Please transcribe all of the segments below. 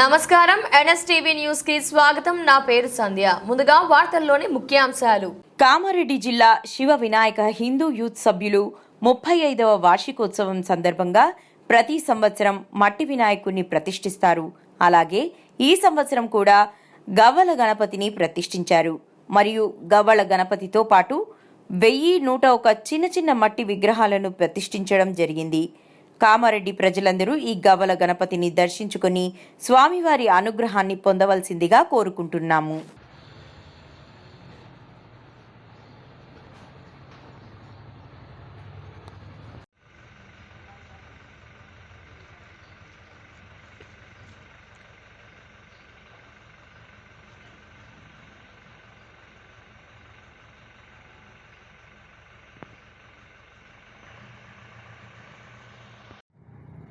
నమస్కారం. ఎన్ఎస్టీవీ న్యూస్కి స్వాగతం. నా పేరు సంధ్య. ముందుగా వార్తల్లోని ముఖ్యాంశాలు. కామారెడ్డి జిల్లా శివ వినాయక హిందూ యూత్ సభ్యులు ముప్పై ఐదవ వార్షికోత్సవం సందర్భంగా ప్రతి సంవత్సరం మట్టి వినాయకుడిని ప్రతిష్ఠిస్తారు. అలాగే ఈ సంవత్సరం కూడా గవ్వల గణపతిని ప్రతిష్ఠించారు. మరియు గవ్వల గణపతితో పాటు వెయ్యి నూట ఒక చిన్న చిన్న మట్టి విగ్రహాలను ప్రతిష్ఠించడం జరిగింది. కామారెడ్డి ప్రజలందరూ ఈ గవ్వల గణపతిని దర్శించుకుని స్వామివారి అనుగ్రహాన్ని పొందవలసిందిగా కోరుకుంటున్నాము.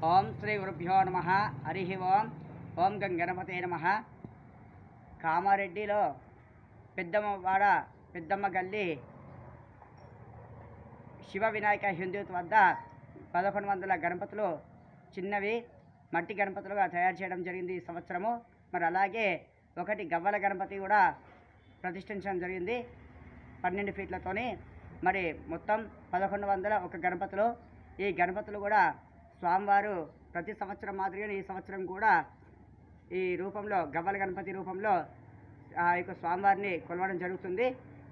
ఓం శ్రీ గురుభ్యో నమ. హరి ఓం. ఓం గం గణపతే నమ. కామారెడ్డిలో పెద్దమ్మ వాడ పెద్దమ్మ గల్లి శివ వినాయక హిందూత్ వద్ద పదకొండు వందల గణపతులు చిన్నవి మట్టి గణపతులుగా తయారు చేయడం జరిగింది ఈ సంవత్సరము. మరి అలాగే ఒకటి గవ్వల గణపతి కూడా ప్రతిష్ఠించడం జరిగింది పన్నెండు ఫీట్లతోని. మరి మొత్తం పదకొండు వందల ఒక గణపతులు. ఈ గణపతులు కూడా స్వామివారు ప్రతి సంవత్సరం మాదిరిగానే ఈ సంవత్సరం కూడా ఈ రూపంలో గవ్వల గణపతి రూపంలో ఆ యొక్క స్వామివారిని కొలవడం జరుగుతుంది.